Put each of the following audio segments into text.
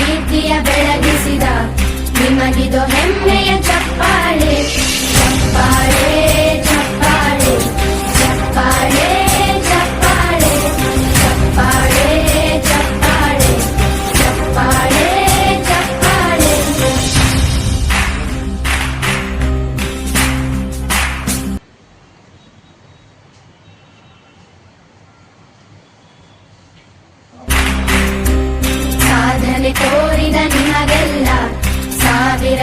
ಕೀರ್ತಿಯ ಬೆಳಗಿಸಿದ ನಿಮಗಿದು ಹೆಮ್ಮೆಯ ಚಪ್ಪಾಳೆ ಚಪ್ಪಾಳೆ.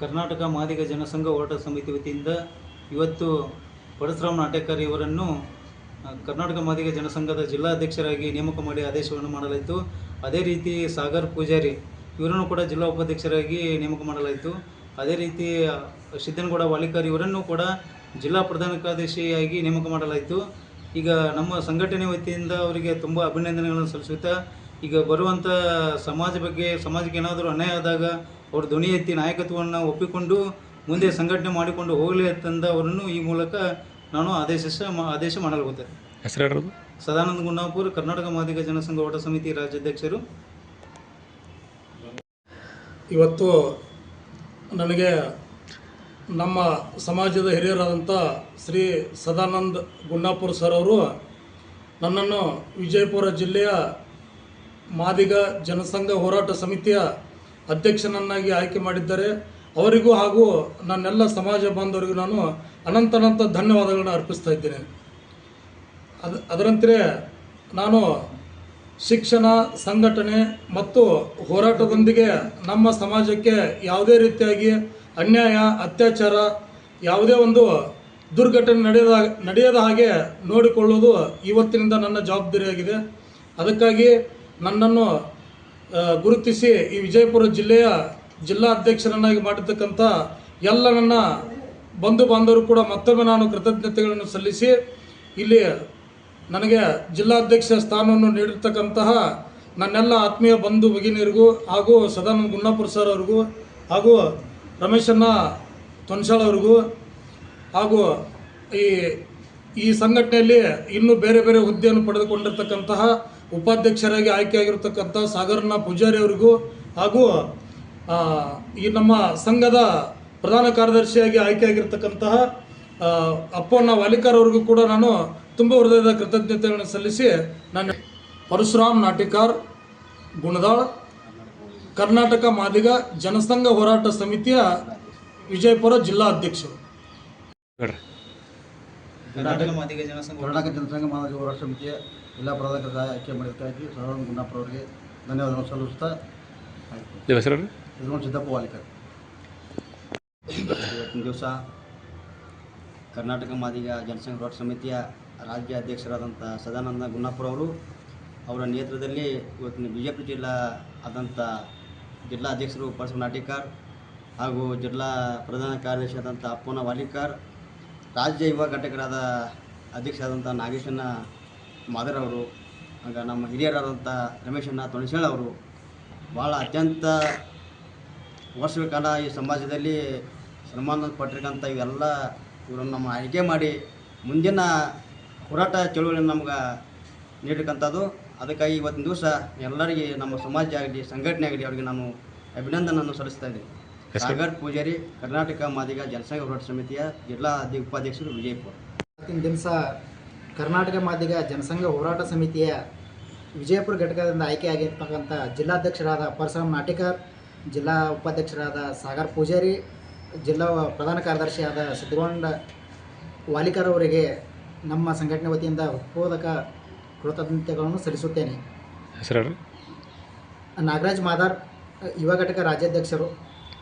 ಕರ್ನಾಟಕ ಮಾದಿಗ ಜನಸಂಘ ಹೋರಾಟ ಸಮಿತಿ ವತಿಯಿಂದ ಇವತ್ತು ಪರಶುರಾಮ್ ನಾಟೇಕರ್ ಇವರನ್ನು ಕರ್ನಾಟಕ ಮಾದಿಗ ಜನಸಂಘದ ಜಿಲ್ಲಾಧ್ಯಕ್ಷರಾಗಿ ನೇಮಕ ಮಾಡಿ ಆದೇಶವನ್ನು ಮಾಡಲಾಯಿತು. ಅದೇ ರೀತಿ ಸಾಗರ್ ಪೂಜಾರಿ ಇವರನ್ನು ಕೂಡ ಜಿಲ್ಲಾ ಉಪಾಧ್ಯಕ್ಷರಾಗಿ ನೇಮಕ ಮಾಡಲಾಯಿತು. ಅದೇ ರೀತಿ ಸಿದ್ದನಗೌಡ ವಾಲಿಕರ್ ಇವರನ್ನು ಕೂಡ ಜಿಲ್ಲಾ ಪ್ರಧಾನ ಕಾರ್ಯದರ್ಶಿಯಾಗಿ ನೇಮಕ ಮಾಡಲಾಯಿತು. ಈಗ ನಮ್ಮ ಸಂಘಟನೆ ವತಿಯಿಂದ ಅವರಿಗೆ ತುಂಬ ಅಭಿನಂದನೆಗಳನ್ನು ಸಲ್ಲಿಸುತ್ತಾ ಈಗ ಬರುವಂಥ ಸಮಾಜ ಬಗ್ಗೆ ಸಮಾಜಕ್ಕೆ ಏನಾದರೂ ಅನ್ಯಾಯ ಆದಾಗ ಅವರು ಧ್ವನಿ ಎತ್ತಿ ನಾಯಕತ್ವವನ್ನು ಒಪ್ಪಿಕೊಂಡು ಮುಂದೆ ಸಂಘಟನೆ ಮಾಡಿಕೊಂಡು ಹೋಗಲಿ ಅಂತಂದ ಅವರನ್ನು ಈ ಮೂಲಕ ನಾನು ಆದೇಶ ಆದೇಶ ಮಾಡಲಾಗುತ್ತದೆ ಹೆಸರು ಸದಾನಂದ ಗುಂಡಾಪುರ್ ಕರ್ನಾಟಕ ಮಾದಿಗ ಜನಸಂಘ ಓಟ ಸಮಿತಿ ರಾಜ್ಯಾಧ್ಯಕ್ಷರು. ಇವತ್ತು ನನಗೆ ನಮ್ಮ ಸಮಾಜದ ಹಿರಿಯರಾದಂಥ ಶ್ರೀ ಸದಾನಂದ ಗುಂಡಾಪುರ ಸರ್ ಅವರು ನನ್ನನ್ನು ವಿಜಯಪುರ ಜಿಲ್ಲೆಯ ಮಾದಿಗ ಜನಸಂಘ ಹೋರಾಟ ಸಮಿತಿಯ ಅಧ್ಯಕ್ಷನನ್ನಾಗಿ ಆಯ್ಕೆ ಮಾಡಿದ್ದಾರೆ. ಅವರಿಗೂ ಹಾಗೂ ನನ್ನೆಲ್ಲ ಸಮಾಜ ಬಾಂಧವರಿಗೂ ನಾನು ಅನಂತನಂತ ಧನ್ಯವಾದಗಳನ್ನು ಅರ್ಪಿಸ್ತಾ ಇದ್ದೇನೆ. ಅದ ಅದರಂತೆ ನಾನು ಶಿಕ್ಷಣ, ಸಂಘಟನೆ ಮತ್ತು ಹೋರಾಟದೊಂದಿಗೆ ನಮ್ಮ ಸಮಾಜಕ್ಕೆ ಯಾವುದೇ ರೀತಿಯಾಗಿ ಅನ್ಯಾಯ, ಅತ್ಯಾಚಾರ, ಯಾವುದೇ ಒಂದು ದುರ್ಘಟನೆ ನಡೆಯದ ನಡೆಯದ ಹಾಗೆ ನೋಡಿಕೊಳ್ಳುವುದು ಇವತ್ತಿನಿಂದ ನನ್ನ ಜವಾಬ್ದಾರಿಯಾಗಿದೆ. ಅದಕ್ಕಾಗಿ ನನ್ನನ್ನು ಗುರುತಿಸಿ ಈ ವಿಜಯಪುರ ಜಿಲ್ಲೆಯ ಜಿಲ್ಲಾ ಅಧ್ಯಕ್ಷರನ್ನಾಗಿ ಮಾಡಿರ್ತಕ್ಕಂಥ ಎಲ್ಲ ನನ್ನ ಬಂಧು ಬಾಂಧವರು ಕೂಡ ಮತ್ತೊಮ್ಮೆ ನಾನು ಕೃತಜ್ಞತೆಗಳನ್ನು ಸಲ್ಲಿಸಿ ಇಲ್ಲಿ ನನಗೆ ಜಿಲ್ಲಾಧ್ಯಕ್ಷ ಸ್ಥಾನವನ್ನು ನೀಡಿರ್ತಕ್ಕಂತಹ ನನ್ನೆಲ್ಲ ಆತ್ಮೀಯ ಬಂಧು ಭಗಿನಿಯರಿಗೂ ಹಾಗೂ ಸದಾನಂದ ಗುನ್ನಾಪುರ ಸರ್ ಅವ್ರಿಗೂ ಹಾಗೂ ರಮೇಶಣ್ಣ ತೊನ್ಸಾಳ್ ಅವ್ರಿಗೂ ಹಾಗೂ ಈ ಈ ಸಂಘಟನೆಯಲ್ಲಿ ಇನ್ನೂ ಬೇರೆ ಬೇರೆ ಹುದ್ದೆಯನ್ನು ಪಡೆದುಕೊಂಡಿರ್ತಕ್ಕಂತಹ ಉಪಾಧ್ಯಕ್ಷರಾಗಿ ಆಯ್ಕೆಯಾಗಿರ್ತಕ್ಕಂಥ ಸಾಗರನ ಪೂಜಾರಿ ಅವರಿಗೂ ಹಾಗೂ ಈ ನಮ್ಮ ಸಂಘದ ಪ್ರಧಾನ ಕಾರ್ಯದರ್ಶಿಯಾಗಿ ಆಯ್ಕೆಯಾಗಿರ್ತಕ್ಕಂತಹ ಅಪ್ಪಣ್ಣ ವಾಲಿಕರ್ ಅವ್ರಿಗೂ ಕೂಡ ನಾನು ತುಂಬ ಹೃದಯದ ಕೃತಜ್ಞತೆಗಳನ್ನು ಸಲ್ಲಿಸಿ ನಾನು ಪರಶುರಾಮ್ ನಾಟಿಕಾರ್, ಗುಣದಾಳ್, ಕರ್ನಾಟಕ ಮಾದಿಗ ಜನಸಂಘ ಹೋರಾಟ ಸಮಿತಿಯ ವಿಜಯಪುರ ಜಿಲ್ಲಾ ಅಧ್ಯಕ್ಷರು. ಕರ್ನಾಟಕ ಮಾದಿಗ ಜನಸಂಘ ಕರ್ನಾಟಕ ಜನಸಂಘ ಮಾನವ ಹೋರಾಟ ಸಮಿತಿಯ ಎಲ್ಲ ಪ್ರಧಾನ ಆಯ್ಕೆ ಮಾಡಿದ್ದಕ್ಕಾಗಿ ಸದಾನಂದ ಗುಂಡಪ್ಪ ಅವರಿಗೆ ಧನ್ಯವಾದಗಳನ್ನು ಸಲ್ಲಿಸ್ತಾ ಆಯ್ತು. ನಿಮ್ಮ ಹೆಸರು ಯಜಮಾನ್ ಸಿದ್ದಪ್ಪ ವಾಲಿಕರ್. ಇವತ್ತಿನ ದಿವಸ ಕರ್ನಾಟಕ ಮಾದಿಗ ಜನಸಂಘ ಹೋರಾಟ ಸಮಿತಿಯ ರಾಜ್ಯ ಅಧ್ಯಕ್ಷರಾದಂಥ ಸದಾನಂದ ಗುನ್ನಾಪುರ ಅವರು ಅವರ ನೇತೃತ್ವದಲ್ಲಿ ಇವತ್ತಿನ ಬಿ ಜೆ ಪಿ ಜಿಲ್ಲಾ ಆದಂಥ ಜಿಲ್ಲಾ ಅಧ್ಯಕ್ಷರು ಪರಸು ನಾಟಿಕಾರ್ ಹಾಗೂ ಜಿಲ್ಲಾ ಪ್ರಧಾನ ಕಾರ್ಯದರ್ಶಿ ಆದಂಥ ಅಪ್ಪನ ವಾಲಿಕಾರ್ ರಾಜ್ಯ ಯುವ ಘಟಕರಾದ ಅಧ್ಯಕ್ಷರಾದಂಥ ನಾಗೇಶಣ್ಣ ಮಾದರವರು ಆಗ ನಮ್ಮ ಹಿರಿಯರಾದಂಥ ರಮೇಶಣ್ಣ ತೊಣಸೇಳ್ ಅವರು ಭಾಳ ಅತ್ಯಂತ ವರ್ಷಗಳ ಕಾಲ ಈ ಸಮಾಜದಲ್ಲಿ ಸನ್ಮಾನ ಪಟ್ಟಿರ್ತಕ್ಕಂಥ ಇವೆಲ್ಲ ಇವರನ್ನು ನಮ್ಮ ಆಯ್ಕೆ ಮಾಡಿ ಮುಂದಿನ ಹೋರಾಟ ಚಳುವಳಿಯನ್ನು ನಮ್ಗೆ ನೀಡಿರ್ತಕ್ಕಂಥದ್ದು. ಅದಕ್ಕಾಗಿ ಇವತ್ತಿನ ದಿವಸ ಎಲ್ಲರಿಗೆ ನಮ್ಮ ಸಮಾಜ ಆಗಲಿ, ಸಂಘಟನೆ ಆಗಲಿ, ಅವರಿಗೆ ನಾನು ಅಭಿನಂದನೆಯನ್ನು ಸಲ್ಲಿಸ್ತಾ ಇದ್ದೀನಿ. ಸಾಗರ್ ಪೂಜಾರಿ ಕರ್ನಾಟಕ ಮಾದಿಗ ಜನಸಂಘ ಹೋರಾಟ ಸಮಿತಿಯ ಜಿಲ್ಲಾ ಅಧ್ಯ ಉಪಾಧ್ಯಕ್ಷರು ವಿಜಯಪುರ. ಇವತ್ತಿನ ದಿವಸ ಕರ್ನಾಟಕ ಮಾದಿಗ ಜನಸಂಘ ಹೋರಾಟ ಸಮಿತಿಯ ವಿಜಯಪುರ ಘಟಕದಿಂದ ಆಯ್ಕೆಯಾಗಿರ್ತಕ್ಕಂಥ ಜಿಲ್ಲಾಧ್ಯಕ್ಷರಾದ ಪರಶುರಾಮ್ ನಾಟಿಕರ್ ಜಿಲ್ಲಾ ಉಪಾಧ್ಯಕ್ಷರಾದ ಸಾಗರ್ ಪೂಜಾರಿ ಜಿಲ್ಲಾ ಪ್ರಧಾನ ಕಾರ್ಯದರ್ಶಿಯಾದ ಸಿದ್ದಗೊಂಡ ವಾಲಿಕರ್ ಅವರಿಗೆ ನಮ್ಮ ಸಂಘಟನೆ ವತಿಯಿಂದ ಉತ್ಪೋದಕ ಕೃತಜ್ಞತೆಗಳನ್ನು ಸಲ್ಲಿಸುತ್ತೇನೆ. ಹೆಸರು ನಾಗರಾಜ್ ಮಾದಾರ್ ಯುವ ಘಟಕ ರಾಜ್ಯಾಧ್ಯಕ್ಷರು